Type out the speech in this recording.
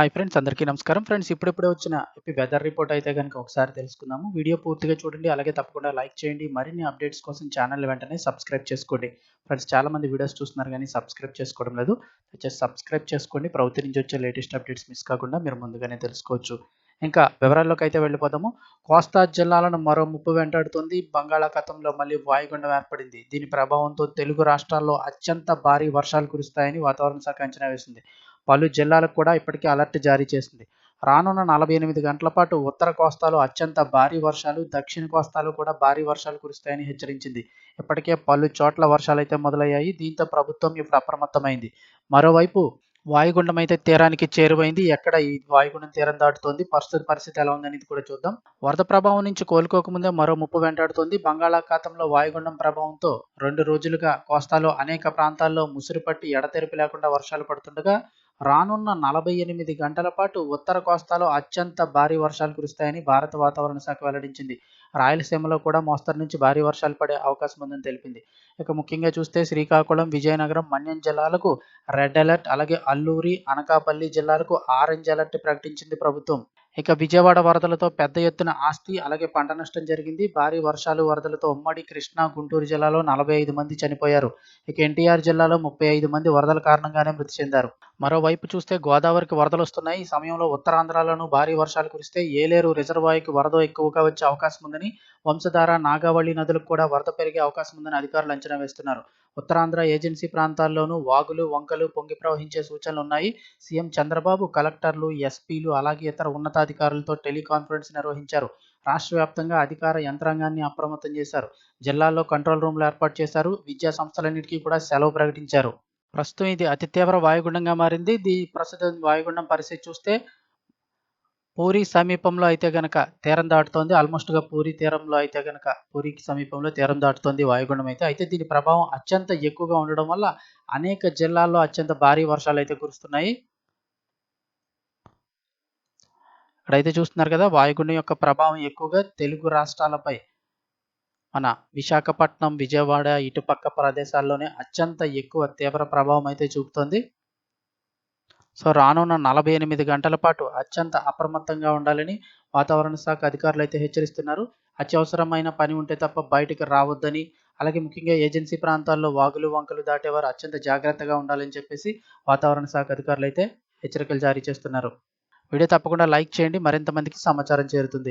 Hi friends అందరికీ నమస్కారం. Friends ఇప్పుడిప్పుడే వచ్చిన ఈ వెదర్ రిపోర్ట్ అయితే కనుక ఒకసారి తెలుసుకుందాము. వీడియో పూర్తిగా చూడండి అలాగే తప్పకుండా లైక్ చేయండి. మరిన్ని అప్డేట్స్ కోసం ఛానల్ వెంటనే సబ్స్క్రైబ్ చేసుకోండి. ఫ్రెండ్స్ చాలా మంది వీడియోస్ చూస్తున్నారు కానీ సబ్స్క్రైబ్ చేసుకోవడం లేదు. వచ్చేసి సబ్స్క్రైబ్ చేసుకోండి. ప్రభుత్వం నుంచి వచ్చే లేటెస్ట్ అప్డేట్స్ మిస్ కాకుండా మీరు ముందుగానే తెలుసుకోవచ్చు. ఇంకా వివరాల్లోకి అయితే వెళ్ళిపోదాము. కోస్తా జిల్లాలను మరో ముప్పు వెంటాడుతుంది. బంగాళాఖాతంలో మళ్ళీ వాయుగుండం ఏర్పడింది. దీని ప్రభావంతో తెలుగు రాష్ట్రాల్లో అత్యంత భారీ వర్షాలు కురుస్తాయని వాతావరణ శాఖ అంచనా వేసింది. పలు జిల్లాలకు కూడా ఇప్పటికే అలర్ట్ జారీ చేసింది. రానున్న నలభై ఎనిమిది గంటల పాటు ఉత్తర కోస్తాలో అత్యంత భారీ వర్షాలు దక్షిణ కోస్తాలో కూడా భారీ వర్షాలు కురుస్తాయని హెచ్చరించింది. ఇప్పటికే పలు చోట్ల వర్షాలు అయితే మొదలయ్యాయి. దీంతో ప్రభుత్వం ఇప్పుడు అప్రమత్తమైంది. మరోవైపు వాయుగుండం అయితే తీరానికి చేరువైంది. ఎక్కడ ఈ వాయుగుండం తీరం దాటుతోంది? ప్రస్తుత పరిస్థితి ఎలా ఉందనేది కూడా చూద్దాం. వరద ప్రభావం నుంచి కోలుకోకముందే మరో ముప్పు వెంటాడుతోంది. బంగాళాఖాతంలో వాయుగుండం ప్రభావంతో రెండు రోజులుగా కోస్తాలో అనేక ప్రాంతాల్లో ముసురు పట్టి ఎడతెరిపి లేకుండా వర్షాలు పడుతుండగా రానున్న నలభై ఎనిమిది గంటల పాటు ఉత్తర కోస్తాలో అత్యంత భారీ వర్షాలు కురుస్తాయని భారత వాతావరణ శాఖ వెల్లడించింది. రాయలసీమలో కూడా మోస్తరు నుంచి భారీ వర్షాలు పడే అవకాశం ఉందని తెలిపింది. ఇక ముఖ్యంగా చూస్తే శ్రీకాకుళం విజయనగరం మన్యం జిల్లాలకు రెడ్ అలర్ట్ అలాగే అల్లూరి అనకాపల్లి జిల్లాలకు ఆరెంజ్ అలర్ట్ ప్రకటించింది ప్రభుత్వం. ఇక విజయవాడ వరదలతో పెద్ద ఎత్తున ఆస్తి అలాగే పంట నష్టం జరిగింది. భారీ వర్షాలు వరదలతో ఉమ్మడి కృష్ణా గుంటూరు జిల్లాలో నలభై ఐదు మంది చనిపోయారు. ఇక ఎన్టీఆర్ జిల్లాలో ముప్పై ఐదు మంది వరదల కారణంగానే మృతి చెందారు. మరోవైపు చూస్తే గోదావరికి వరదలు వస్తున్నాయి ఈ సమయంలో ఉత్తరాంధ్రలోనూ భారీ వర్షాలు కురిస్తే ఏలేరు రిజర్వాయర్కి వరద ఎక్కువగా వచ్చే అవకాశం ఉందని వంశధార నాగావళి నదులకు కూడా వరద పెరిగే అవకాశం ఉందని అధికారులు అంచనా వేస్తున్నారు. ఉత్తరాంధ్ర ఏజెన్సీ ప్రాంతాల్లోనూ వాగులు వంకలు పొంగి ప్రవహించే సూచనలు ఉన్నాయి. సీఎం చంద్రబాబు కలెక్టర్లు ఎస్పీలు అలాగే ఇతర ఉన్నతాధికారులతో టెలికాన్ఫరెన్స్ నిర్వహించారు. రాష్ట్ర వ్యాప్తంగా అధికార యంత్రాంగాన్ని అప్రమత్తం చేశారు. జిల్లాల్లో కంట్రోల్ రూమ్లు ఏర్పాటు చేశారు. విద్యా సంస్థలన్నిటికీ కూడా సెలవు ప్రకటించారు. ప్రస్తుతం ఇది అతి తీవ్ర వాయుగుండంగా మారింది. ఇది ప్రస్తుతం వాయుగుండం పరిస్థితి చూస్తే పూరి సమీపంలో అయితే గనక తీరం దాటుతోంది. ఆల్మోస్ట్గా పూరి తీరంలో అయితే గనక పూరికి సమీపంలో తీరం దాటుతోంది వాయుగుండం అయితే. అయితే దీని ప్రభావం అత్యంత ఎక్కువగా ఉండడం వల్ల అనేక జిల్లాల్లో అత్యంత భారీ వర్షాలు అయితే కురుస్తున్నాయి. ఇక్కడైతే చూస్తున్నారు కదా వాయుగుండం యొక్క ప్రభావం ఎక్కువగా తెలుగు రాష్ట్రాలపై మన విశాఖపట్నం విజయవాడ ఇటుపక్క ప్రదేశాల్లోనే అత్యంత ఎక్కువ తీవ్ర ప్రభావం అయితే చూపుతోంది. సో రానున్న నలభై ఎనిమిది గంటల పాటు అత్యంత అప్రమత్తంగా ఉండాలని వాతావరణ శాఖ అధికారులు అయితే హెచ్చరిస్తున్నారు. అత్యవసరమైన పని ఉంటే తప్ప బయటకు రావద్దని అలాగే ముఖ్యంగా ఏజెన్సీ ప్రాంతాల్లో వాగులు వంకలు దాటేవారు అత్యంత జాగ్రత్తగా ఉండాలని చెప్పేసి వాతావరణ శాఖ అధికారులు అయితే హెచ్చరికలు జారీ చేస్తున్నారు. వీడియో తప్పకుండా లైక్ చేయండి. మరింత మందికి సమాచారం చేరుతుంది.